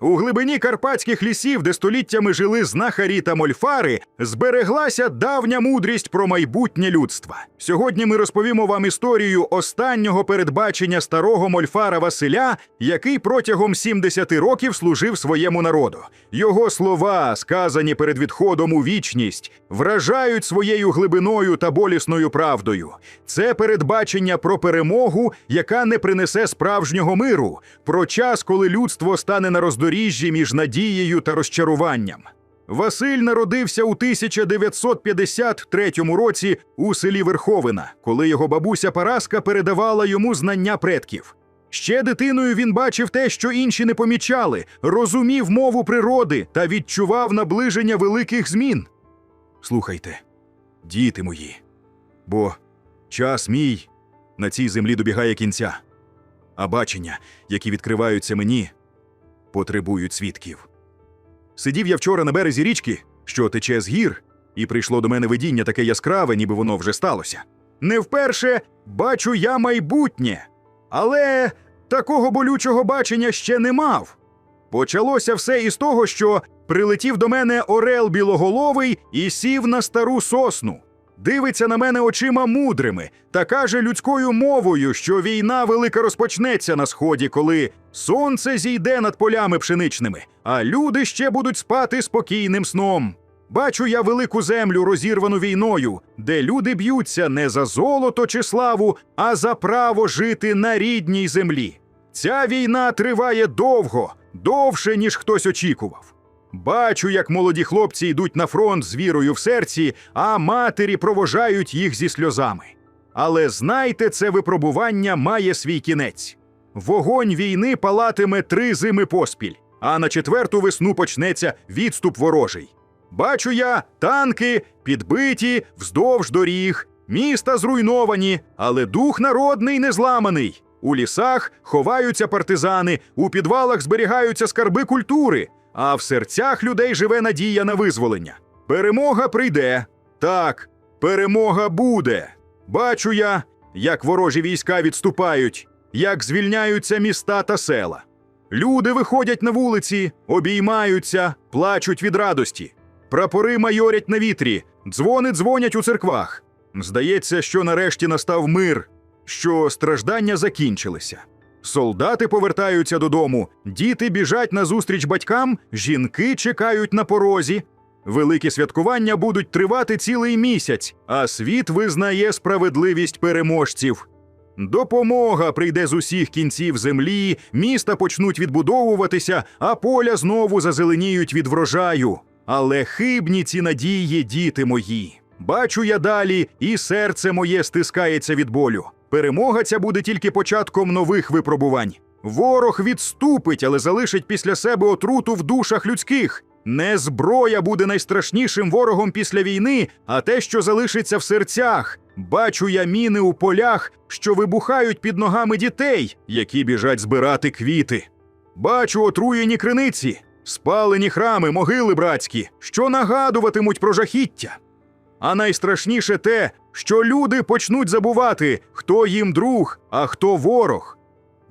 У глибині карпатських лісів, де століттями жили знахарі та мольфари, збереглася давня мудрість про майбутнє людства. Сьогодні ми розповімо вам історію останнього передбачення старого мольфара Василя, який протягом 70 років служив своєму народу. Його слова, сказані перед відходом у вічність, вражають своєю глибиною та болісною правдою. Це передбачення про перемогу, яка не принесе справжнього миру, про час, коли людство стане на роздоріжжі між надією та розчаруванням. Василь народився у 1953 році у селі Верховина, коли його бабуся Параска передавала йому знання предків. Ще дитиною він бачив те, що інші не помічали, розумів мову природи та відчував наближення великих змін. Слухайте, діти мої, бо час мій на цій землі добігає кінця, а бачення, які відкриваються мені, потребують свідків. Сидів я вчора на березі річки, що тече з гір, і прийшло до мене видіння таке яскраве, ніби воно вже сталося. Не вперше бачу я майбутнє, але такого болючого бачення ще не мав. Почалося все із того, що прилетів до мене орел білоголовий і сів на стару сосну. Дивиться на мене очима мудрими та каже людською мовою, що війна велика розпочнеться на сході, коли сонце зійде над полями пшеничними, а люди ще будуть спати спокійним сном. Бачу я велику землю, розірвану війною, де люди б'ються не за золото чи славу, а за право жити на рідній землі. Ця війна триває довго, довше, ніж хтось очікував. Бачу, як молоді хлопці йдуть на фронт з вірою в серці, а матері провожають їх зі сльозами. Але знайте, це випробування має свій кінець. Вогонь війни палатиме три зими поспіль, а на четверту весну почнеться відступ ворожий. Бачу я танки підбиті вздовж доріг, міста зруйновані, але дух народний не зламаний. У лісах ховаються партизани, у підвалах зберігаються скарби культури, а в серцях людей живе надія на визволення. Перемога прийде. Так, перемога буде. Бачу я, як ворожі війська відступають, як звільняються міста та села. Люди виходять на вулиці, обіймаються, плачуть від радості. Прапори майорять на вітрі, дзвони дзвонять у церквах. Здається, що нарешті настав мир, що страждання закінчилися. Солдати повертаються додому, діти біжать назустріч батькам, жінки чекають на порозі. Великі святкування будуть тривати цілий місяць, а світ визнає справедливість переможців. Допомога прийде з усіх кінців землі, міста почнуть відбудовуватися, а поля знову зазеленіють від врожаю. Але хибні ці надії, діти мої. Бачу я далі, і серце моє стискається від болю. Перемога ця буде тільки початком нових випробувань. Ворог відступить, але залишить після себе отруту в душах людських. Не зброя буде найстрашнішим ворогом після війни, а те, що залишиться в серцях. Бачу я міни у полях, що вибухають під ногами дітей, які біжать збирати квіти. Бачу отруєні криниці, спалені храми, могили братські, що нагадуватимуть про жахіття. А найстрашніше те, що люди почнуть забувати, хто їм друг, а хто ворог.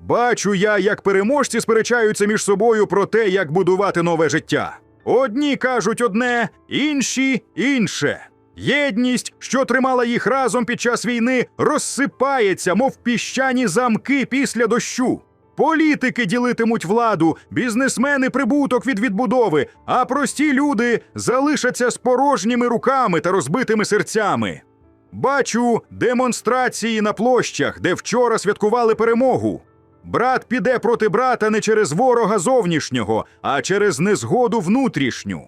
Бачу я, як переможці сперечаються між собою про те, як будувати нове життя. Одні кажуть одне, інші інше. Єдність, що тримала їх разом під час війни, розсипається, мов піщані замки після дощу. Політики ділитимуть владу, бізнесмени прибуток від відбудови, а прості люди залишаться з порожніми руками та розбитими серцями. Бачу демонстрації на площах, де вчора святкували перемогу. Брат піде проти брата не через ворога зовнішнього, а через незгоду внутрішню.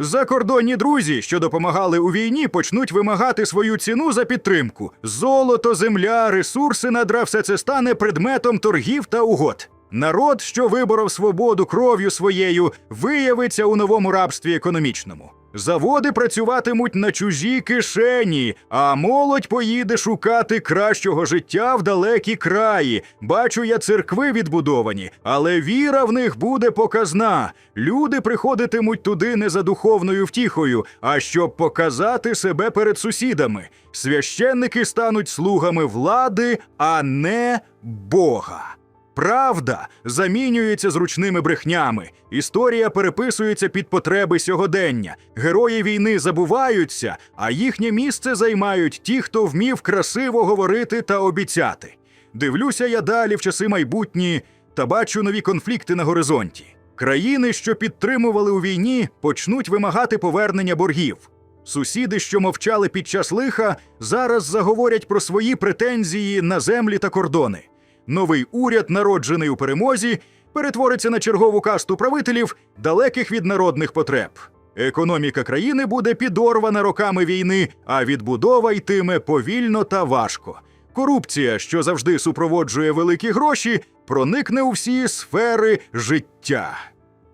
Закордонні друзі, що допомагали у війні, почнуть вимагати свою ціну за підтримку. Золото, земля, ресурси надра все це стане предметом торгів та угод. Народ, що виборов свободу кров'ю своєю, виявиться у новому рабстві економічному. Заводи працюватимуть на чужі кишені, а молодь поїде шукати кращого життя в далекі краї. Бачу я церкви відбудовані, але віра в них буде показна. Люди приходитимуть туди не за духовною втіхою, а щоб показати себе перед сусідами. Священники стануть слугами влади, а не Бога. Правда замінюється зручними брехнями. Історія переписується під потреби сьогодення. Герої війни забуваються, а їхнє місце займають ті, хто вмів красиво говорити та обіцяти. Дивлюся я далі в часи майбутні та бачу нові конфлікти на горизонті. Країни, що підтримували у війні, почнуть вимагати повернення боргів. Сусіди, що мовчали під час лиха, зараз заговорять про свої претензії на землі та кордони. Новий уряд, народжений у перемозі, перетвориться на чергову касту правителів, далеких від народних потреб. Економіка країни буде підорвана роками війни, а відбудова йтиме повільно та важко. Корупція, що завжди супроводжує великі гроші, проникне у всі сфери життя.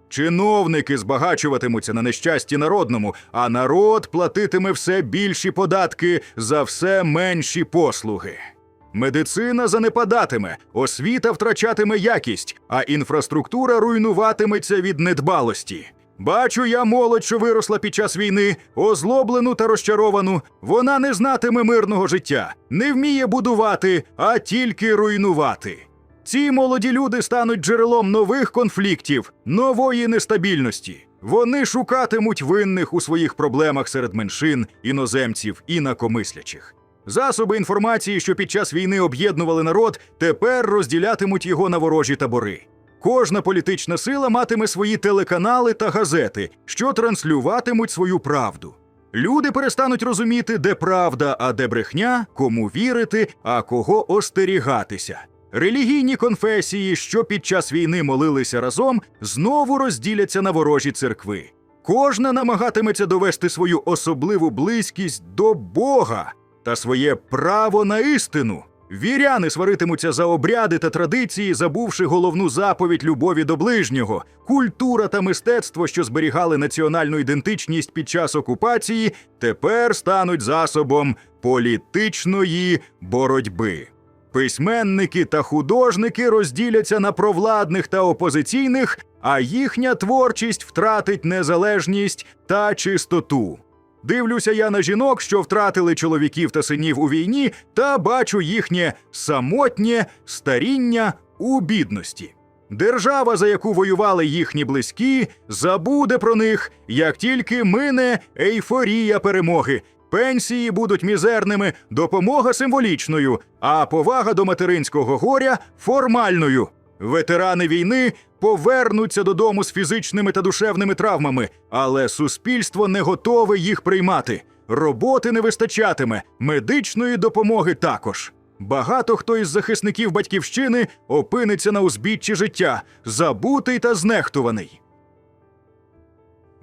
Чиновники збагачуватимуться на нещасті народному, а народ платитиме все більші податки за все менші послуги. Медицина занепадатиме, освіта втрачатиме якість, а інфраструктура руйнуватиметься від недбалості. Бачу я молодь, що виросла під час війни, озлоблену та розчаровану. Вона не знатиме мирного життя, не вміє будувати, а тільки руйнувати. Ці молоді люди стануть джерелом нових конфліктів, нової нестабільності. Вони шукатимуть винних у своїх проблемах серед меншин, іноземців, інакомислячих. Засоби інформації, що під час війни об'єднували народ, тепер розділятимуть його на ворожі табори. Кожна політична сила матиме свої телеканали та газети, що транслюватимуть свою правду. Люди перестануть розуміти, де правда, а де брехня, кому вірити, а кого остерігатися. Релігійні конфесії, що під час війни молилися разом, знову розділяться на ворожі церкви. Кожна намагатиметься довести свою особливу близькість до Бога та своє право на істину. Віряни сваритимуться за обряди та традиції, забувши головну заповідь любові до ближнього. Культура та мистецтво, що зберігали національну ідентичність під час окупації, тепер стануть засобом політичної боротьби. Письменники та художники розділяться на провладних та опозиційних, а їхня творчість втратить незалежність та чистоту. Дивлюся я на жінок, що втратили чоловіків та синів у війні, та бачу їхнє самотнє старіння у бідності. Держава, за яку воювали їхні близькі, забуде про них, як тільки мине ейфорія перемоги. Пенсії будуть мізерними, допомога символічною, а повага до материнського горя формальною. Ветерани війни повернуться додому з фізичними та душевними травмами, але суспільство не готове їх приймати. Роботи не вистачатиме, медичної допомоги також. Багато хто із захисників батьківщини опиниться на узбіччі життя, забутий та знехтуваний.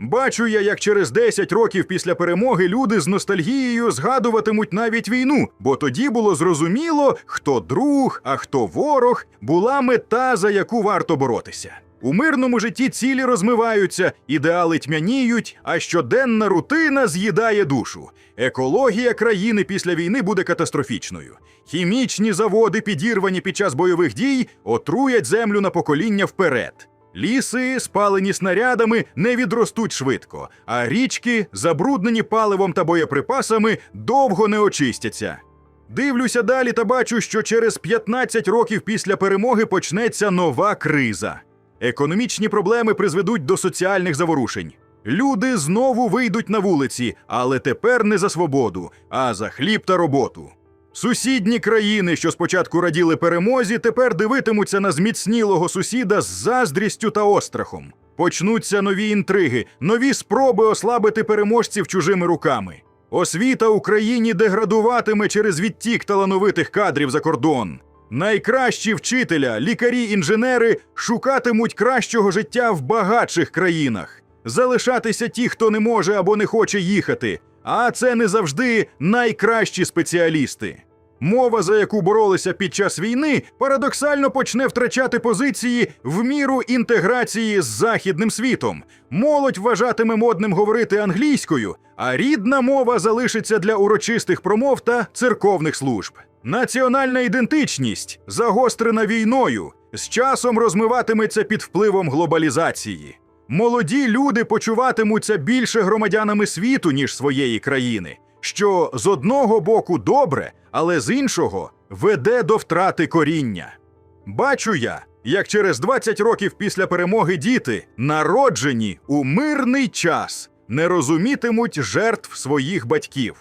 Бачу я, як через 10 років після перемоги люди з ностальгією згадуватимуть навіть війну, бо тоді було зрозуміло, хто друг, а хто ворог, була мета, за яку варто боротися. У мирному житті цілі розмиваються, ідеали тьмяніють, а щоденна рутина з'їдає душу. Екологія країни після війни буде катастрофічною. Хімічні заводи, підірвані під час бойових дій, отруять землю на покоління вперед. Ліси, спалені снарядами, не відростуть швидко, а річки, забруднені паливом та боєприпасами, довго не очистяться. Дивлюся далі та бачу, що через 15 років після перемоги почнеться нова криза. Економічні проблеми призведуть до соціальних заворушень. Люди знову вийдуть на вулиці, але тепер не за свободу, а за хліб та роботу. Сусідні країни, що спочатку раділи перемозі, тепер дивитимуться на зміцнілого сусіда з заздрістю та острахом. Почнуться нові інтриги, нові спроби ослабити переможців чужими руками. Освіта Україні деградуватиме через відтік талановитих кадрів за кордон. Найкращі вчителя, лікарі, інженери шукатимуть кращого життя в багатших країнах. Залишатися ті, хто не може або не хоче їхати. А це не завжди найкращі спеціалісти. Мова, за яку боролися під час війни, парадоксально почне втрачати позиції в міру інтеграції з західним світом. Молодь вважатиме модним говорити англійською, а рідна мова залишиться для урочистих промов та церковних служб. Національна ідентичність, загострена війною, з часом розмиватиметься під впливом глобалізації. Молоді люди почуватимуться більше громадянами світу, ніж своєї країни, що з одного боку добре, але з іншого веде до втрати коріння. Бачу я, як через 20 років після перемоги діти, народжені у мирний час, не розумітимуть жертв своїх батьків.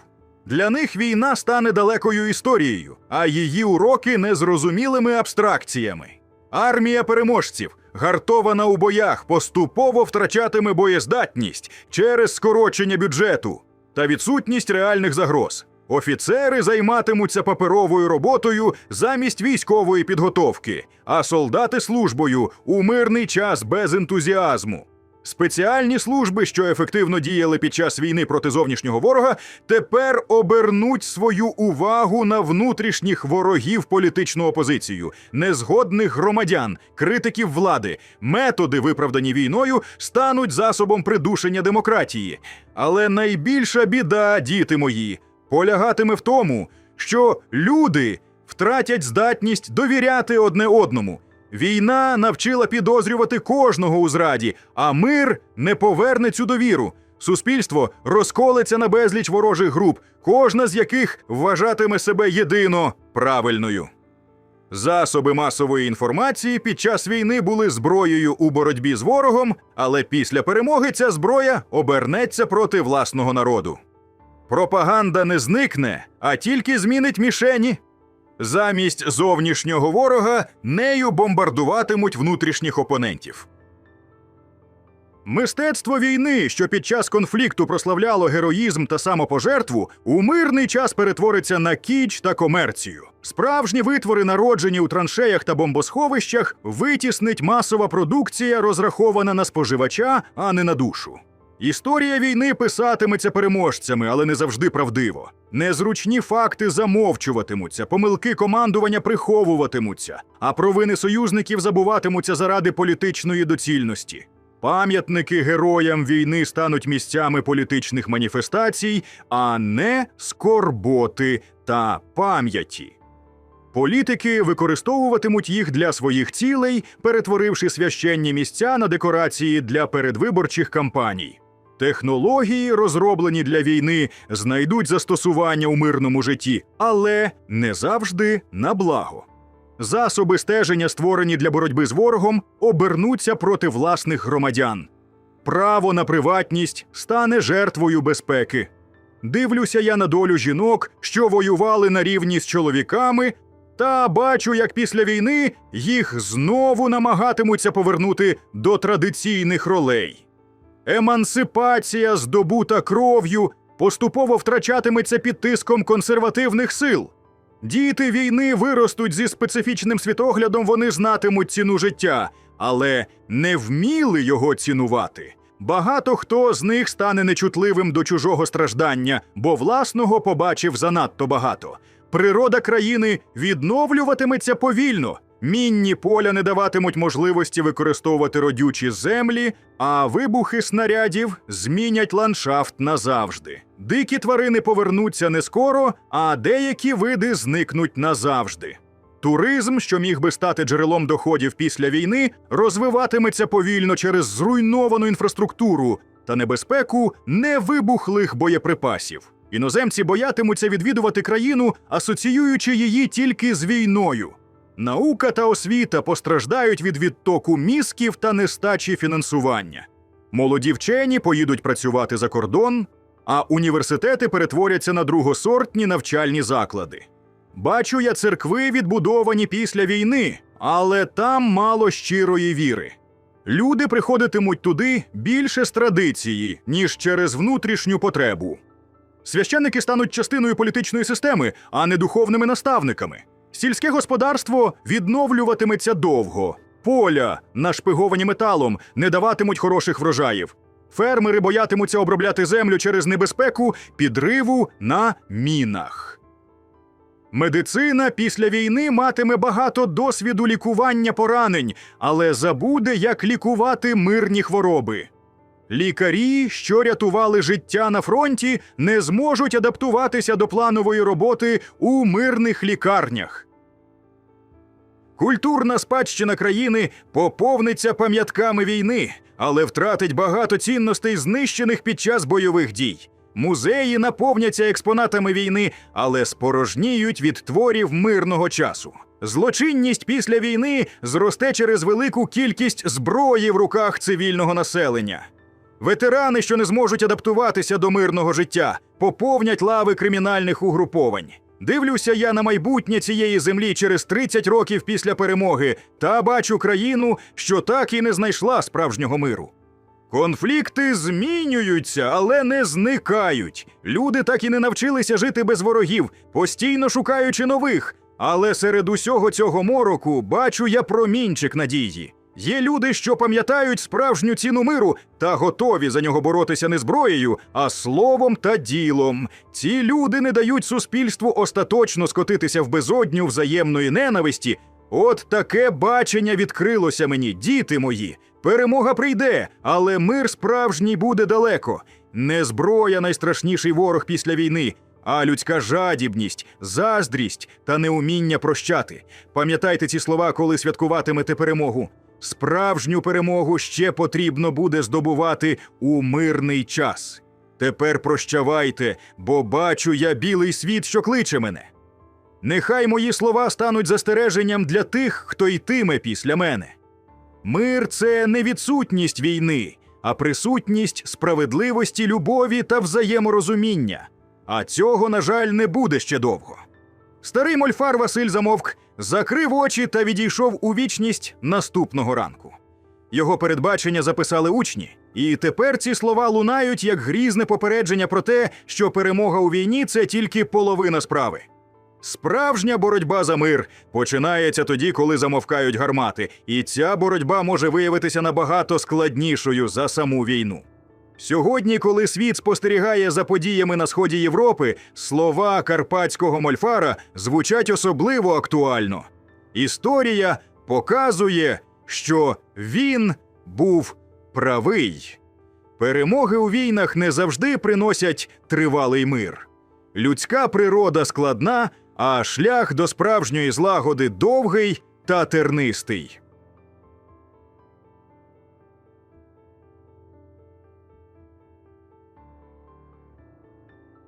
Для них війна стане далекою історією, а її уроки незрозумілими абстракціями. Армія переможців, гартована у боях, поступово втрачатиме боєздатність через скорочення бюджету та відсутність реальних загроз. Офіцери займатимуться паперовою роботою замість військової підготовки, а солдати службою у мирний час без ентузіазму. Спеціальні служби, що ефективно діяли під час війни проти зовнішнього ворога, тепер обернуть свою увагу на внутрішніх ворогів політичну опозицію, незгодних громадян, критиків влади. Методи, виправдані війною, стануть засобом придушення демократії. Але найбільша біда, діти мої, полягатиме в тому, що люди втратять здатність довіряти одне одному. Війна навчила підозрювати кожного у зраді, а мир не поверне цю довіру. Суспільство розколеться на безліч ворожих груп, кожна з яких вважатиме себе єдино правильною. Засоби масової інформації під час війни були зброєю у боротьбі з ворогом, але після перемоги ця зброя обернеться проти власного народу. Пропаганда не зникне, а тільки змінить мішені. Замість зовнішнього ворога нею бомбардуватимуть внутрішніх опонентів. Мистецтво війни, що під час конфлікту прославляло героїзм та самопожертву, у мирний час перетвориться на кіч та комерцію. Справжні витвори, народжені у траншеях та бомбосховищах, витіснить масова продукція, розрахована на споживача, а не на душу. Історія війни писатиметься переможцями, але не завжди правдиво. Незручні факти замовчуватимуться, помилки командування приховуватимуться, а провини союзників забуватимуться заради політичної доцільності. Пам'ятники героям війни стануть місцями політичних маніфестацій, а не скорботи та пам'яті. Політики використовуватимуть їх для своїх цілей, перетворивши священні місця на декорації для передвиборчих кампаній. Технології, розроблені для війни, знайдуть застосування у мирному житті, але не завжди на благо. Засоби стеження, створені для боротьби з ворогом, обернуться проти власних громадян. Право на приватність стане жертвою безпеки. Дивлюся я на долю жінок, що воювали на рівні з чоловіками, та бачу, як після війни їх знову намагатимуться повернути до традиційних ролей. Емансипація, здобута кров'ю, поступово втрачатиметься під тиском консервативних сил. Діти війни виростуть зі специфічним світоглядом, вони знатимуть ціну життя, але не вміли його цінувати. Багато хто з них стане нечутливим до чужого страждання, бо власного побачив занадто багато. Природа країни відновлюватиметься повільно. Мінні поля не даватимуть можливості використовувати родючі землі, а вибухи снарядів змінять ландшафт назавжди. Дикі тварини повернуться не скоро, а деякі види зникнуть назавжди. Туризм, що міг би стати джерелом доходів після війни, розвиватиметься повільно через зруйновану інфраструктуру та небезпеку невибухлих боєприпасів. Іноземці боятимуться відвідувати країну, асоціюючи її тільки з війною. Наука та освіта постраждають від відтоку мізків та нестачі фінансування. Молоді вчені поїдуть працювати за кордон, а університети перетворяться на другосортні навчальні заклади. Бачу я церкви, відбудовані після війни, але там мало щирої віри. Люди приходитимуть туди більше з традиції, ніж через внутрішню потребу. Священники стануть частиною політичної системи, а не духовними наставниками. Сільське господарство відновлюватиметься довго. Поля, нашпиговані металом, не даватимуть хороших врожаїв. Фермери боятимуться обробляти землю через небезпеку підриву на мінах. Медицина після війни матиме багато досвіду лікування поранень, але забуде, як лікувати мирні хвороби. Лікарі, що рятували життя на фронті, не зможуть адаптуватися до планової роботи у мирних лікарнях. Культурна спадщина країни поповниться пам'ятками війни, але втратить багато цінностей, знищених під час бойових дій. Музеї наповняться експонатами війни, але спорожніють від творів мирного часу. Злочинність після війни зросте через велику кількість зброї в руках цивільного населення. Ветерани, що не зможуть адаптуватися до мирного життя, поповнять лави кримінальних угруповань. Дивлюся я на майбутнє цієї землі через 30 років після перемоги та бачу країну, що так і не знайшла справжнього миру. Конфлікти змінюються, але не зникають. Люди так і не навчилися жити без ворогів, постійно шукаючи нових. Але серед усього цього мороку бачу я промінчик надії. Є люди, що пам'ятають справжню ціну миру та готові за нього боротися не зброєю, а словом та ділом. Ці люди не дають суспільству остаточно скотитися в безодню взаємної ненависті. От таке бачення відкрилося мені, діти мої. Перемога прийде, але мир справжній буде далеко. Не зброя найстрашніший ворог після війни, а людська жадібність, заздрість та неуміння прощати. Пам'ятайте ці слова, коли святкуватимете перемогу. Справжню перемогу ще потрібно буде здобувати у мирний час. Тепер прощавайте, бо бачу я білий світ, що кличе мене. Нехай мої слова стануть застереженням для тих, хто йтиме після мене. Мир це не відсутність війни, а присутність справедливості, любові та взаєморозуміння. А цього, на жаль, не буде ще довго. Старий мольфар Василь замовк, закрив очі та відійшов у вічність наступного ранку. Його передбачення записали учні, і тепер ці слова лунають як грізне попередження про те, що перемога у війні це тільки половина справи. Справжня боротьба за мир починається тоді, коли замовкають гармати, і ця боротьба може виявитися набагато складнішою за саму війну. Сьогодні, коли світ спостерігає за подіями на сході Європи, слова карпатського мольфара звучать особливо актуально. Історія показує, що він був правий. Перемоги у війнах не завжди приносять тривалий мир. Людська природа складна, а шлях до справжньої злагоди довгий та тернистий.